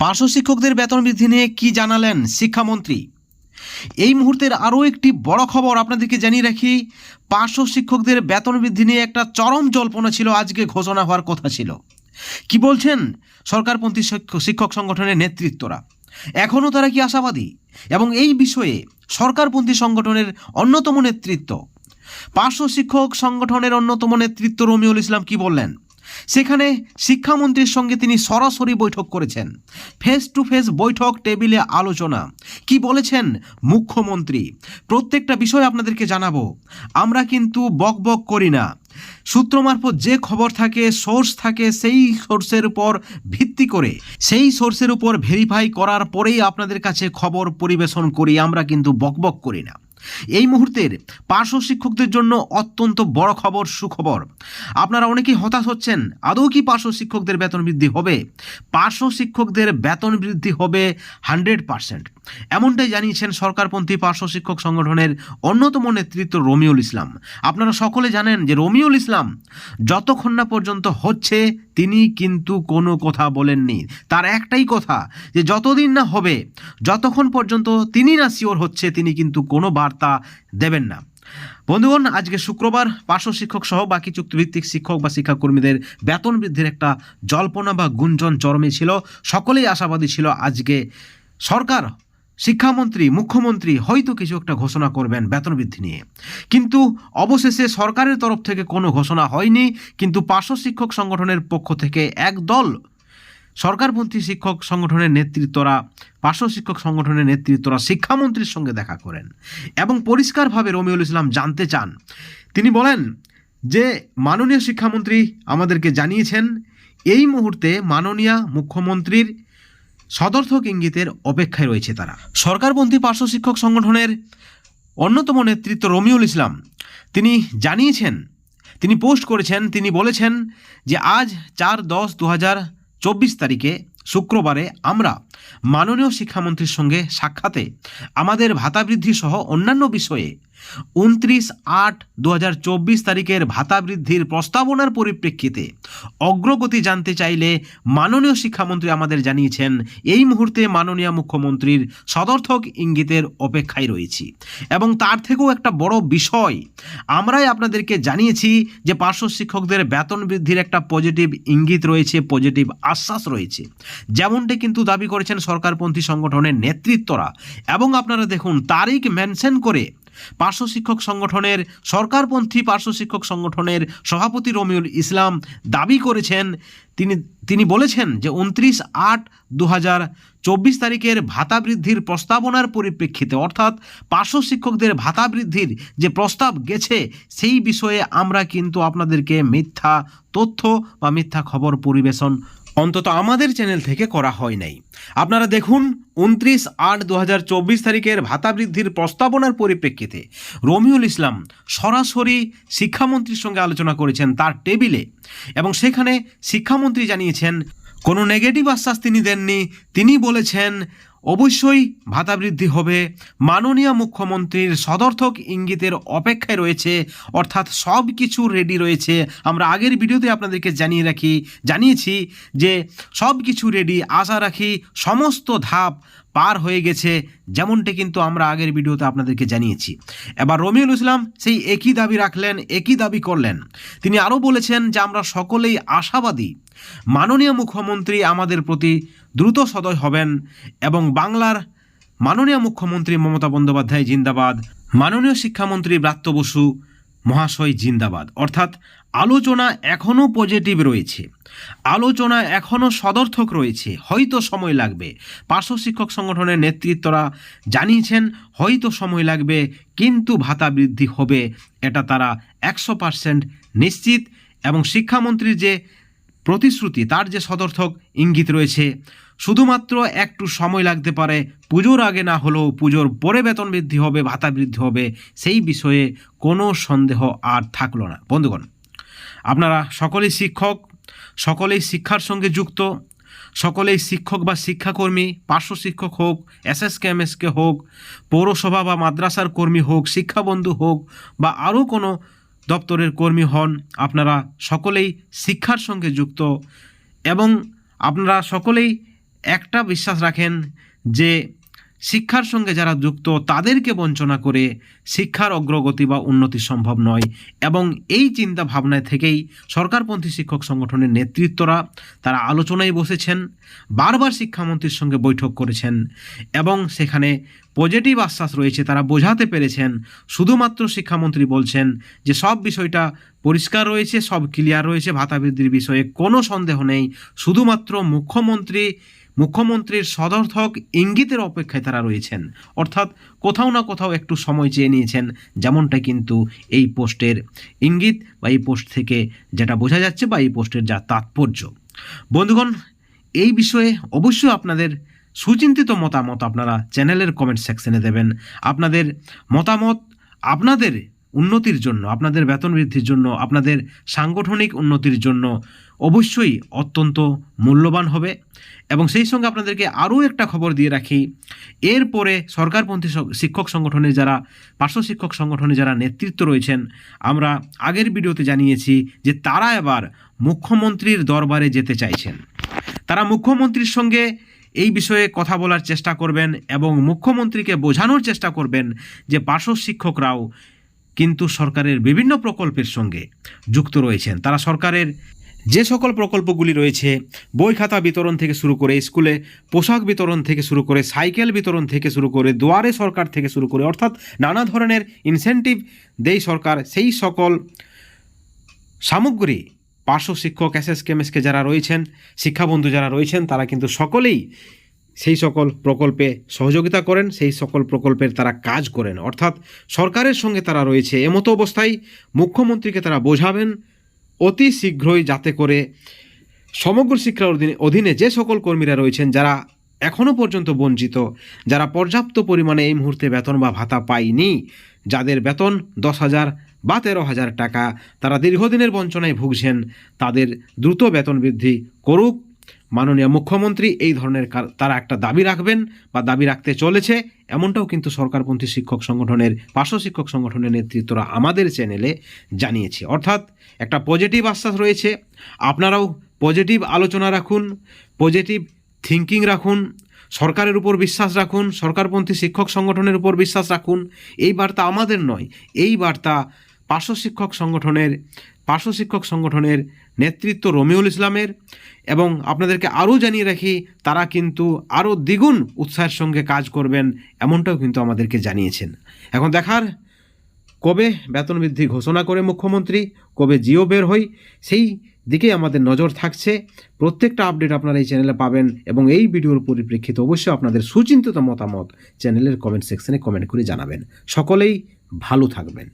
পার্শ্ব শিক্ষকদের বেতন বৃদ্ধি নিয়ে কি জানালেন শিক্ষামন্ত্রী? এই মুহূর্তের আরও একটি বড় খবর আপনাদেরকে জানিয়ে রাখি, পার্শ্ব শিক্ষকদের বেতন বৃদ্ধি নিয়ে একটা চরম জল্পনা ছিল, আজকে ঘোষণা হওয়ার কথা ছিল। কি বলছেন সরকারপন্থী শিক্ষ- শিক্ষক সংগঠনের নেতৃত্বরা? এখনও তারা কি আশাবাদী? এবং এই বিষয়ে সরকারপন্থী সংগঠনের অন্যতম নেতৃত্ব? পার্শ্ব শিক্ষক সংগঠনের অন্যতম নেতৃত্ব রমিউল ইসলাম কি বললেন? সেখানে শিক্ষামন্ত্রীর সঙ্গে তিনি সরাসরি বৈঠক করেছেন। ফেস টু ফেস বৈঠক, টেবিলে আলোচনা। কি বলেছেন মুখ্যমন্ত্রী? প্রত্যেকটা বিষয় আপনাদেরকে জানাব। আমরা কিন্তু বক বক করি না। সূত্র মারফত যে খবর থাকে সোর্স থাকে, সেই সোর্সের উপর ভিত্তি করে, সেই সোর্সের উপর ভেরিফাই করার পরেই আপনাদের কাছে খবর পরিবেশন করি। আমরা কিন্তু বকবক করি না। এই মুহূর্তের পার্শ্ব শিক্ষকদের জন্য অত্যন্ত বড় খবর, সুখবর। আপনারা অনেকেই হতাশ হচ্ছেন, আদৌ কি পার্শ্ব শিক্ষকদের বেতন বৃদ্ধি হবে? পার্শ্ব শিক্ষকদের বেতন বৃদ্ধি হবে হান্ড্রেড পার্সেন্ট এমনটাই জানিয়েছেন সরকারপন্থী পার্শ্ব শিক্ষক সংগঠনের অন্যতম নেতৃত্ব রমিউল ইসলাম। আপনারা সকলে জানেন যে রমিউল ইসলাম যতক্ষণ না পর্যন্ত হচ্ছে, তিনি কিন্তু কোনো কথা বলেননি। তার একটাই কথা যে যতদিন না হবে, যতক্ষণ পর্যন্ত তিনি না শিওর হচ্ছে, তিনি কিন্তু কোনো বার্তা দেবেন না। বন্ধুগণ, আজকে শুক্রবার পার্শ্ব শিক্ষক সহ বাকি চুক্তিভিত্তিক শিক্ষক বা শিক্ষাকর্মীদের বেতন বৃদ্ধির একটা জল্পনা বা গুঞ্জন চরমে ছিল। সকলেই আশাবাদী ছিল আজকে সরকার শিক্ষামন্ত্রী, মুখ্যমন্ত্রী হয়তো কিছু একটা ঘোষণা করবেন বেতন বৃদ্ধি নিয়ে। কিন্তু অবশেষে সরকারের তরফ থেকে কোনো ঘোষণা হয়নি, কিন্তু পার্শ্ব শিক্ষক সংগঠনের পক্ষ থেকে একদল সরকারপন্থী শিক্ষক সংগঠনের নেতৃত্বরা, পার্শ্ব শিক্ষক সংগঠনের নেতৃত্বরা শিক্ষামন্ত্রীর সঙ্গে দেখা করেন এবং পরিষ্কারভাবে রমিউল ইসলাম জানতে চান। তিনি বলেন যে, মাননীয় শিক্ষামন্ত্রী আমাদেরকে জানিয়েছেন, এই মুহূর্তে মাননীয় মুখ্যমন্ত্রীর সদর্থক ইঙ্গিতের অপেক্ষায় রয়েছে তারা। সরকারপন্থী পার্শ্ব শিক্ষক সংগঠনের অন্যতম নেতৃত্ব রমিউল ইসলাম। তিনি জানিয়েছেন, তিনি পোস্ট করেছেন, তিনি বলেছেন যে আজ চার দশ দু হাজার চব্বিশ তারিখে শুক্রবারে আমরা মাননীয় শিক্ষামন্ত্রীর সঙ্গে সাক্ষাতে আমাদের ভাতা বৃদ্ধি সহ অন্যান্য বিষয়ে উনত্রিশ আট দু তারিখের ভাতা বৃদ্ধির প্রস্তাবনার পরিপ্রেক্ষিতে অগ্রগতি জানতে চাইলে মাননীয় শিক্ষামন্ত্রী আমাদের জানিয়েছেন, এই মুহূর্তে মাননীয় মুখ্যমন্ত্রীর সদর্থক ইঙ্গিতের অপেক্ষায় রয়েছি। এবং তার থেকেও একটা বড় বিষয়, আমরাই আপনাদেরকে জানিয়েছি যে পার্শ্ব শিক্ষকদের বেতন বৃদ্ধির একটা পজিটিভ ইঙ্গিত রয়েছে পজিটিভ আশ্বাস রয়েছে। যেমনটি কিন্তু দাবি করেছেন সরকারপন্থী সংগঠনের নেতৃত্বরা। এবং আপনারা দেখুন, তারিখ মেনশন করে পার্শ্ব শিক্ষক সংগঠনের, সরকারপন্থী পার্শ্ব শিক্ষক সংগঠনের সভাপতি রমিউল ইসলাম দাবি করেছেন, তিনি তিনি বলেছেন যে উনত্রিশ আট দু চব্বিশ তারিখের ভাতা বৃদ্ধির প্রস্তাবনার পরিপ্রেক্ষিতে, অর্থাৎ পার্শ্ব শিক্ষকদের ভাতা বৃদ্ধির যে প্রস্তাব গেছে, সেই বিষয়ে আমরা কিন্তু আপনাদেরকে মিথ্যা তথ্য বা মিথ্যা খবর পরিবেশন অন্তত আমাদের চ্যানেল থেকে করা হয় নাই। আপনারা দেখুন, উনত্রিশ আট দু তারিখের ভাতা বৃদ্ধির প্রস্তাবনার পরিপ্রেক্ষিতে রমিউল ইসলাম সরাসরি শিক্ষামন্ত্রীর সঙ্গে আলোচনা করেছেন তার টেবিলে এবং সেখানে শিক্ষামন্ত্রী জানিয়েছেন, কোনো নেগেটিভ আশ্বাস তিনি দেননি। তিনি বলেছেন অবশ্যই ভাতা বৃদ্ধি হবে। মাননীয় মুখ্যমন্ত্রীর সদর্থক ইঙ্গিতের অপেক্ষায় রয়েছে, অর্থাৎ সব কিছু রেডি রয়েছে। আমরা আগের ভিডিওতে আপনাদেরকে জানিয়ে রাখি, জানিয়েছি যে সব কিছু রেডি আশা রাখি সমস্ত ধাপ পার হয়ে গেছে, যেমনটি কিন্তু আমরা আগের ভিডিওতে আপনাদেরকে জানিয়েছি। এবার রমিউল ইসলাম সেই একই দাবি রাখলেন, একই দাবি করলেন। তিনি আরও বলেছেন যে আমরা সকলেই আশাবাদী। মাননীয় মুখ্যমন্ত্রী আমাদের প্রতি দ্রুত সদয় হবেন এবং বাংলার মাননীয় মুখ্যমন্ত্রী মমতা বন্দ্যোপাধ্যায় জিন্দাবাদ, মাননীয় শিক্ষামন্ত্রী ব্রাত্য বসু, মহাশয় জিন্দাবাদ। অর্থাৎ আলোচনা এখনও পজিটিভ রয়েছে। আলোচনা এখনও সদর্থক রয়েছে। হয়তো সময় লাগবে। পার্শ্ব শিক্ষক সংগঠনের নেতৃত্বরা জানিয়েছেন, হয়তো সময় লাগবে, কিন্তু ভাতা বৃদ্ধি হবে, এটা তারা একশো পার্সেন্ট নিশ্চিত এবং শিক্ষামন্ত্রীর যে প্রতিশ্রুতি, তার যে সদর্থক ইঙ্গিত রয়েছে, শুধুমাত্র একটু সময় লাগতে পারে, পুজোর আগে না হলেও পুজোর পরে বেতন বৃদ্ধি হবে, ভাতা বৃদ্ধি হবে, সেই বিষয়ে কোনো সন্দেহ আর থাকল না। বন্ধুগণ, আপনারা সকলেই শিক্ষক, সকলেই শিক্ষার সঙ্গে যুক্ত, সকলেই শিক্ষক বা শিক্ষাকর্মী, পার্শ্ব শিক্ষক হোক এসএসকে এমএসকে হোক, পৌরসভা বা মাদ্রাসার কর্মী হোক, শিক্ষাবন্ধু হোক বা আরও কোনো দপ্তরের কর্মী হন। আপনারা সকলেই শিক্ষার সঙ্গে যুক্ত এবং আপনারা সকলেই একটা বিশ্বাস রাখেন যে শিক্ষার সঙ্গে যারা যুক্ত, তাদেরকে বঞ্চনা করে শিক্ষার অগ্রগতি বা উন্নতি সম্ভব নয়। এবং এই চিন্তা ভাবনায় থেকেই সরকারপন্থী শিক্ষক সংগঠনের নেতৃত্বরা তারা আলোচনায় বসেছেন, বারবার শিক্ষামন্ত্রীর সঙ্গে বৈঠক করেছেন এবং সেখানে পজিটিভ আশ্বাস রয়েছে, তারা বোঝাতে পেরেছেন। শুধুমাত্র শিক্ষামন্ত্রী বলছেন যে, সব বিষয়টা পরিষ্কার রয়েছে, সব ক্লিয়ার রয়েছে ভাতা বৃদ্ধির বিষয়ে কোনো সন্দেহ নেই। শুধুমাত্র মুখ্যমন্ত্রী, মুখ্যমন্ত্রীর সদর্থক ইঙ্গিতের অপেক্ষায় তারা রয়েছেন। অর্থাৎ কোথাও না কোথাও একটু সময় চেয়ে নিয়েছেন, যেমনটা কিন্তু এই পোস্টের ইঙ্গিত বা এই পোস্ট থেকে যেটা বোঝা যাচ্ছে বা এই পোস্টের যা তাৎপর্য। বন্ধুগণ, এই বিষয়ে অবশ্যই আপনাদের সুচিন্তিত মতামত আপনারা চ্যানেলের কমেন্ট সেকশনে দেবেন। আপনাদের মতামত আপনাদের উন্নতির জন্য, আপনাদের বেতন বৃদ্ধির জন্য, আপনাদের সাংগঠনিক উন্নতির জন্য অবশ্যই অত্যন্ত মূল্যবান হবে। এবং সেই সঙ্গে আপনাদেরকে আরও একটা খবর দিয়ে রাখি। এরপরে সরকারপন্থী শিক্ষক সংগঠনের যারা, পার্শ্ব শিক্ষক সংগঠনে যারা নেতৃত্ব রয়েছেন, আমরা আগের ভিডিওতে জানিয়েছি যে তারা এবার মুখ্যমন্ত্রীর দরবারে যেতে চাইছেন। তারা মুখ্যমন্ত্রীর সঙ্গে এই বিষয়ে কথা বলার চেষ্টা করবেন এবং মুখ্যমন্ত্রীকে বোঝানোর চেষ্টা করবেন যে পার্শ্ব শিক্ষকরাও কিন্তু সরকারের বিভিন্ন প্রকল্পের সঙ্গে যুক্ত রয়েছেন। তারা সরকারের যে সকল প্রকল্পগুলি রয়েছে, বই খাতা বিতরণ থেকে শুরু করে, স্কুলে পোশাক বিতরণ থেকে শুরু করে, সাইকেল বিতরণ থেকে শুরু করে, দুয়ারে সরকার থেকে শুরু করে, অর্থাৎ নানা ধরনের ইনসেন্টিভ দেই সরকার। সেই সকল সামগ্রী পার্শ্ব শিক্ষক এস এস কেমএসকে যারা রয়েছেন, শিক্ষাবন্ধু যারা রয়েছেন, তারা কিন্তু সকলেই সেই সকল প্রকল্পে সহযোগিতা করেন, সেই সকল প্রকল্পের তারা কাজ করেন। অর্থাৎ সরকারের সঙ্গে তারা রয়েছে। এমতো অবস্থায় মুখ্যমন্ত্রীকে তারা বোঝাবেন অতি শীঘ্রই যাতে করে সমগ্র শিক্ষার অধীনে অধীনে যে সকল কর্মীরা রয়েছেন, যারা এখনও পর্যন্ত বঞ্চিত, যারা পর্যাপ্ত পরিমাণে এই মুহূর্তে বেতন বা ভাতা পায়নি যাদের বেতন দশ হাজার বা তেরো হাজার টাকা, তারা দীর্ঘদিনের বঞ্চনায় ভুগছেন। তাদের দ্রুত বেতন বৃদ্ধি করুক। মাননীয় মুখ্যমন্ত্রী এই ধরনের তারা একটা দাবি রাখবেন বা দাবি রাখতে চলেছে। এমনটাও কিন্তু সরকারপন্থী শিক্ষক সংগঠনের, পার্শ্ব শিক্ষক সংগঠনের নেতৃত্বরা আমাদের চ্যানেলে জানিয়েছে। অর্থাৎ একটা পজিটিভ আশ্বাস রয়েছে। আপনারাও পজিটিভ আলোচনা রাখুন পজিটিভ থিঙ্কিং রাখুন। সরকারের উপর বিশ্বাস রাখুন, সরকারপন্থী শিক্ষক সংগঠনের উপর বিশ্বাস রাখুন। এই বার্তা আমাদের নয়, এই বার্তা পার্শ্ব শিক্ষক সংগঠনের পার্শ্ব শিক্ষক সংগঠনের নেতৃত্ব রমিউল ইসলামের এবং আপনাদেরকে আরও জানিয়ে রাখি, তারা কিন্তু আরও দ্বিগুণ উৎসাহের সঙ্গে কাজ করবেন, এমনটাও কিন্তু আমাদেরকে জানিয়েছেন। এখন দেখার, কবে বেতন বৃদ্ধি ঘোষণা করে মুখ্যমন্ত্রী, কবে জিও বের হই, সেই দিকে আমাদের নজর থাকছে। প্রত্যেকটা আপডেট আপনারা এই চ্যানেলে পাবেন এবং এই ভিডিওর পরিপ্রেক্ষিতে অবশ্যই আপনাদের সুচিন্তিত মতামত চ্যানেলের কমেন্ট সেকশনে কমেন্ট করে জানাবেন। সকলেই ভালো থাকবেন।